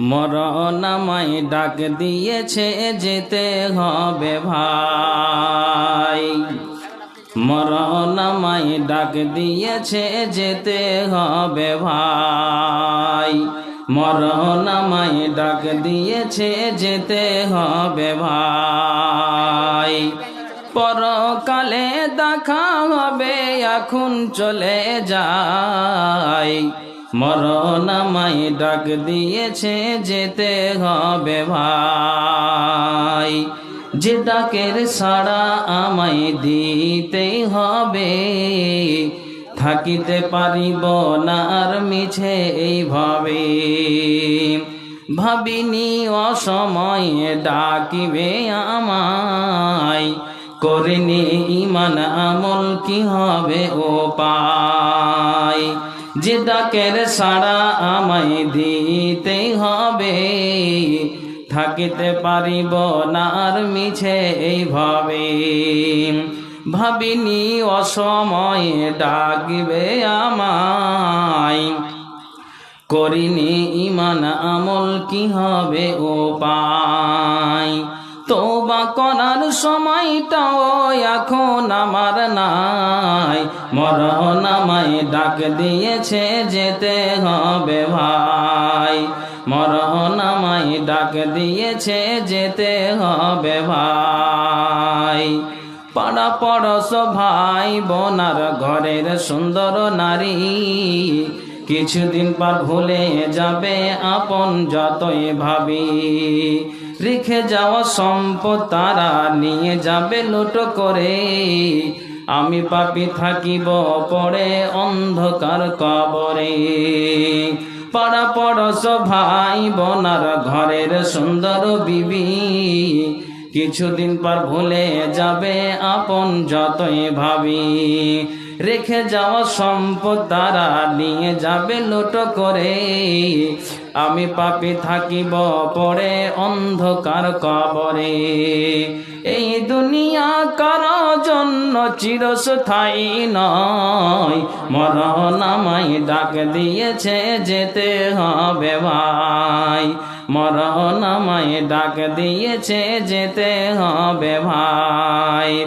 মরণামাই ডাক দিয়েছে, যেতে হবে ভাই। মরণামাই ডাক দিয়েছে, যেতে হবে ভাই। মরণামাই ডাক দিয়েছে, যেতে হবে ভাই। পরকালে দেখা হবে, এখন চলে যায়। মরণামাই ডাক দিয়েছে, যেতে হবে ভাই। যে ডাকের সাড়া আমায় দিতেই হবে, থাকিতে পারিব না আর মিছে এইভাবে। ভাবিনি অসময়ে ডাকিবে আমায়, করিনি ইমান আমল, কি হবে ও পায়। যে ডাকের সাড়া আমায় দিতেই হবে। থাকিতে পারিব না আর মিছে এইভাবে। ভাবিনি অসময়ে ডাকিবে আমায়। করিনি ইমান আমল কি হবে ও পায় তোবা করার সময়টাও এখন আমার নাই। মরণ আমায় ডাক দিয়েছে যেতে হবে ভাই। মরণ আমায় ডাক দিয়েছে যেতে হবে ভাই। পাড়া পড়স ভাই বোনার ঘরের সুন্দর নারী, কিছুদিন পর ভুলে যাবে আপন যতই ভাবি। রেখে যাওয়া সম্পদ তারা নিয়ে যাবে লুটো করে আমি পাপি থাকিব পরে অন্ধকার কবরে। পাড়া পড়স ভাই বোনার ঘরের সুন্দর বিবি, কিছুদিন পর ভুলে যাবে আপন যতই ভাবি। রেখে যাওয়া সম্পদ তারা নিয়ে যাবে লুটো করে। আমি পাপি থাকিব পড়ে অন্ধকার কবরে। এই দুনিয়া কারও জন্য চিরস্থায়ী নয়। মরণ আমায় ডাক দিয়েছে যেতে হবে ভাই। মরণ আমায় ডাক দিয়েছে যেতে হবে ভাই।